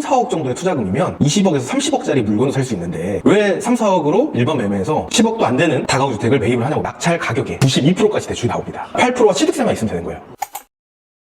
3, 4억 정도의 투자금이면 20억에서 30억짜리 물건을 살 수 있는데 왜 3, 4억으로 일반 매매에서 10억도 안 되는 다가구 주택을 매입을 하냐고 낙찰 가격에 92%까지 대출이 나옵니다. 8%와 취득세만 있으면 되는 거예요.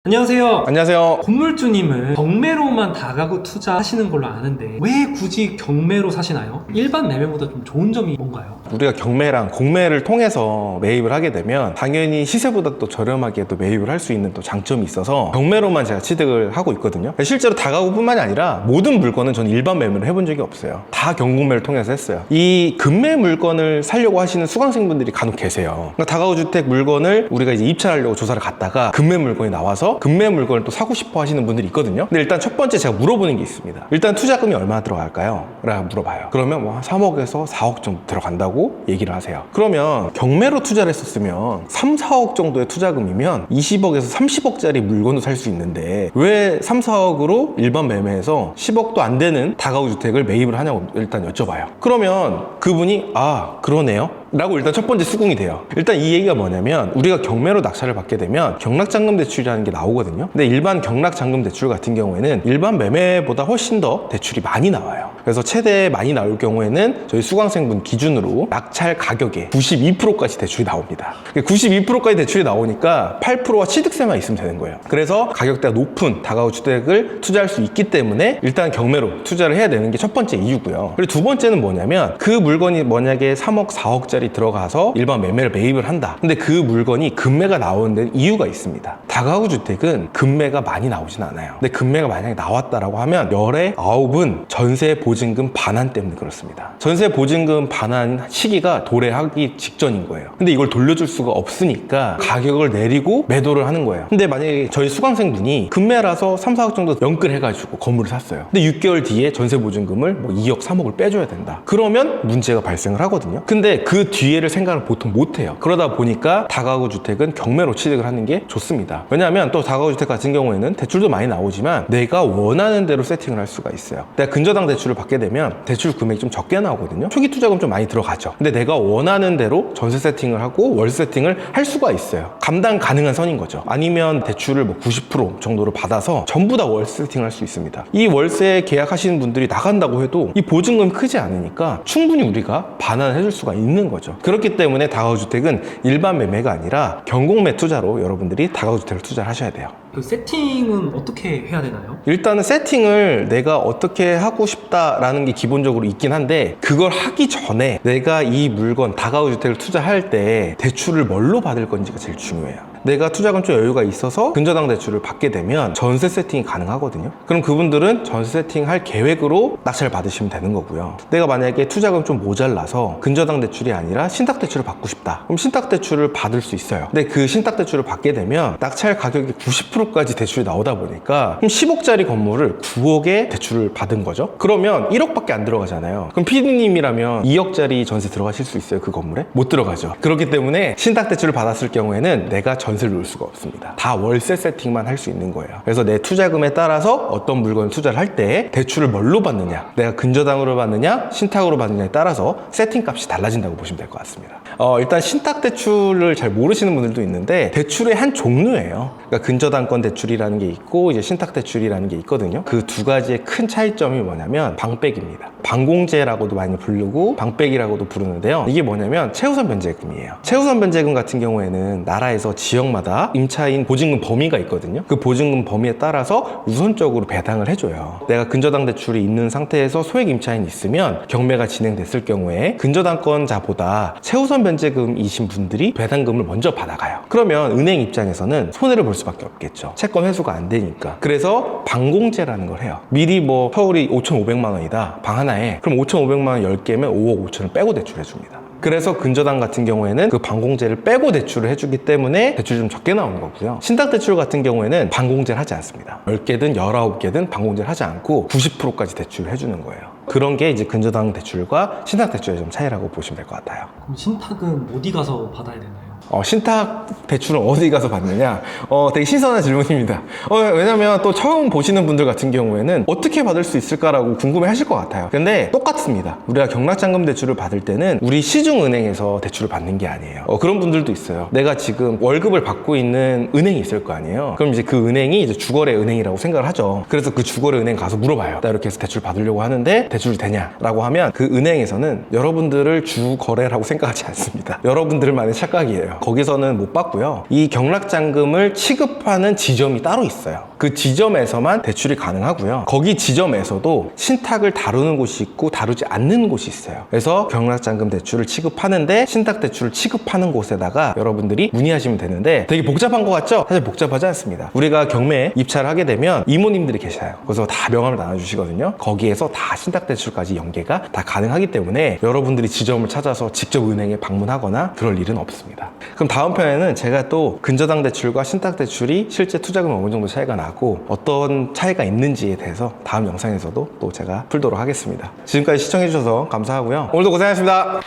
안녕하세요. 안녕하세요. 건물주님은 경매로만 다가구 투자하시는 걸로 아는데 왜 굳이 경매로 사시나요? 일반 매매보다 좀 좋은 점이 뭔가요? 우리가 경매랑 공매를 통해서 매입을 하게 되면 당연히 시세보다 또 저렴하게 또 매입을 할 수 있는 또 장점이 있어서 경매로만 제가 취득을 하고 있거든요. 실제로 다가구뿐만이 아니라 모든 물건은 저는 일반 매매를 해본 적이 없어요. 다 경공매를 통해서 했어요. 이 금매 물건을 사려고 하시는 수강생분들이 간혹 계세요. 그러니까 다가구 주택 물건을 우리가 이제 입찰하려고 조사를 갔다가 금매 물건이 나와서 금매 물건을 또 사고 싶어 하시는 분들이 있거든요. 근데 일단 첫 번째 제가 물어보는 게 있습니다. 일단 투자금이 얼마 들어갈까요? 라고 물어봐요. 그러면 뭐한 3억에서 4억 정도 들어간다고 얘기를 하세요. 그러면 경매로 투자를 했었으면 3, 4억 정도의 투자금이면 20억에서 30억짜리 물건도 살 수 있는데 왜 3, 4억으로 일반 매매에서 10억도 안 되는 다가구 주택을 매입을 하냐고 일단 여쭤봐요. 그러면 그분이 아 그러네요. 라고 일단 첫 번째 수긍이 돼요. 일단 이 얘기가 뭐냐면 우리가 경매로 낙찰을 받게 되면 경락잔금 대출이라는 게 나오거든요. 근데 일반 경락잔금 대출 같은 경우에는 일반 매매보다 훨씬 더 대출이 많이 나와요. 그래서 최대 많이 나올 경우에는 저희 수강생분 기준으로 낙찰 가격의 92%까지 대출이 나옵니다. 92%까지 대출이 나오니까 8%와 취득세만 있으면 되는 거예요. 그래서 가격대가 높은 다가구 주택을 투자할 수 있기 때문에 일단 경매로 투자를 해야 되는 게 첫 번째 이유고요. 그리고 두 번째는 뭐냐면 그 물건이 만약에 3억, 4억짜리 들어가서 일반 매매를 매입을 한다. 근데 그 물건이 금매가 나오는 데는 이유가 있습니다. 다가구 주택은 금매가 많이 나오진 않아요. 근데 금매가 만약에 나왔다라고 하면 열의 아홉은 전세 보증금 반환 때문에 그렇습니다. 전세 보증금 반환 시기가 도래하기 직전인 거예요. 근데 이걸 돌려줄 수가 없으니까 가격을 내리고 매도를 하는 거예요. 근데 만약에 저희 수강생분이 금매라서 3, 4억 정도 연끌해가지고 건물을 샀어요. 근데 6개월 뒤에 전세 보증금을 뭐 2억, 3억을 빼줘야 된다. 그러면 문제가 발생을 하거든요. 근데 그 뒤에를 생각을 보통 못 해요. 그러다 보니까 다가구 주택은 경매로 취득을 하는 게 좋습니다. 왜냐하면 또 다가구 주택 같은 경우에는 대출도 많이 나오지만 내가 원하는 대로 세팅을 할 수가 있어요. 내가 근저당 대출을 받게 되면 대출 금액이 좀 적게 나오거든요. 초기 투자금 좀 많이 들어가죠. 근데 내가 원하는 대로 전세 세팅을 하고 월 세팅을 할 수가 있어요. 감당 가능한 선인 거죠. 아니면 대출을 뭐 90% 정도로 받아서 전부 다 월 세팅을 할 수 있습니다. 이 월세 계약하시는 분들이 나간다고 해도 이 보증금이 크지 않으니까 충분히 우리가 반환을 해줄 수가 있는 거죠. 그렇기 때문에 다가구 주택은 일반 매매가 아니라 경공매 투자로 여러분들이 다가구 주택을 투자를 하셔야 돼요. 그 세팅은 어떻게 해야 되나요? 일단은 세팅을 내가 어떻게 하고 싶다라는 게 기본적으로 있긴 한데 그걸 하기 전에 내가 이 물건 다가구 주택을 투자할 때 대출을 뭘로 받을 건지가 제일 중요해요. 내가 투자금 좀 여유가 있어서 근저당 대출을 받게 되면 전세 세팅이 가능하거든요. 그럼 그분들은 전세 세팅할 계획으로 낙찰을 받으시면 되는 거고요. 내가 만약에 투자금 좀 모자라서 근저당 대출이 아니라 신탁 대출을 받고 싶다. 그럼 신탁 대출을 받을 수 있어요. 근데 그 신탁 대출을 받게 되면 낙찰 가격이 90%까지 대출이 나오다 보니까 그럼 10억짜리 건물을 9억에 대출을 받은 거죠. 그러면 1억밖에 안 들어가잖아요. 그럼 피디님이라면 2억짜리 전세 들어가실 수 있어요? 그 건물에? 못 들어가죠. 그렇기 때문에 신탁 대출을 받았을 경우에는 내가 전 세를 놓을 수가 없습니다. 다 월세 세팅만 할 수 있는 거예요. 그래서 내 투자금에 따라서 어떤 물건을 투자를 할 때 대출을 뭘로 받느냐, 내가 근저당으로 받느냐, 신탁으로 받느냐에 따라서 세팅 값이 달라진다고 보시면 될 것 같습니다. 어, 일단 신탁 대출을 잘 모르시는 분들도 있는데 대출의 한 종류예요. 그러니까 근저당권 대출이라는 게 있고 이제 신탁 대출이라는 게 있거든요. 그 두 가지의 큰 차이점이 뭐냐면 방백입니다. 방공제라고도 많이 부르고 방백이라고도 부르는데요. 이게 뭐냐면 최우선 변제금이에요. 최우선 변제금 같은 경우에는 나라에서 지역마다 임차인 보증금 범위가 있거든요. 그 보증금 범위에 따라서 우선적으로 배당을 해줘요. 내가 근저당 대출이 있는 상태에서 소액 임차인이 있으면 경매가 진행됐을 경우에 근저당권자보다 최우선 변제금이신 분들이 배당금을 먼저 받아가요. 그러면 은행 입장에서는 손해를 볼 수밖에 없겠죠. 채권 회수가 안 되니까. 그래서 방공제라는 걸 해요. 미리 뭐 서울이 5,500만 원이다. 방 하나에. 그럼 5,500만 원 10개면 5억 5천을 빼고 대출해 줍니다. 그래서 근저당 같은 경우에는 그 반공제를 빼고 대출을 해주기 때문에 대출이 좀 적게 나오는 거고요. 신탁 대출 같은 경우에는 반공제를 하지 않습니다. 10개든 19개든 반공제를 하지 않고 90%까지 대출을 해주는 거예요. 그런 게 이제 근저당 대출과 신탁 대출의 좀 차이라고 보시면 될 것 같아요. 그럼 신탁은 어디 가서 받아야 되나요? 어, 신탁 대출은 어디 가서 받느냐? 어, 되게 신선한 질문입니다. 어, 왜냐면 또 처음 보시는 분들 같은 경우에는 어떻게 받을 수 있을까라고 궁금해 하실 것 같아요. 근데 똑같습니다. 우리가 경락잔금 대출을 받을 때는 우리 시중은행에서 대출을 받는 게 아니에요. 어, 그런 분들도 있어요. 내가 지금 월급을 받고 있는 은행이 있을 거 아니에요. 그럼 이제 그 은행이 이제 주거래 은행이라고 생각을 하죠. 그래서 그 주거래 은행 가서 물어봐요. 나 이렇게 해서 대출 받으려고 하는데 대출 되냐라고 하면 그 은행에서는 여러분들을 주거래라고 생각하지 않습니다. 여러분들만의 착각이에 요. 거기서는 못 받고요. 이 경락잔금을 취급하는 지점이 따로 있어요. 그 지점에서만 대출이 가능하고요. 거기 지점에서도 신탁을 다루는 곳이 있고 다루지 않는 곳이 있어요. 그래서 경락잔금 대출을 취급하는데 신탁 대출을 취급하는 곳에다가 여러분들이 문의하시면 되는데 되게 복잡한 것 같죠? 사실 복잡하지 않습니다. 우리가 경매에 입찰을 하게 되면 이모님들이 계셔요. 그래서 다 명함을 나눠주시거든요. 거기에서 다 신탁 대출까지 연계가 다 가능하기 때문에 여러분들이 지점을 찾아서 직접 은행에 방문하거나 그럴 일은 없습니다. 그럼 다음 편에는 제가 또 근저당 대출과 신탁 대출이 실제 투자금 어느 정도 차이가 나고 어떤 차이가 있는지에 대해서 다음 영상에서도 또 제가 풀도록 하겠습니다. 지금까지 시청해주셔서 감사하고요. 오늘도 고생하셨습니다.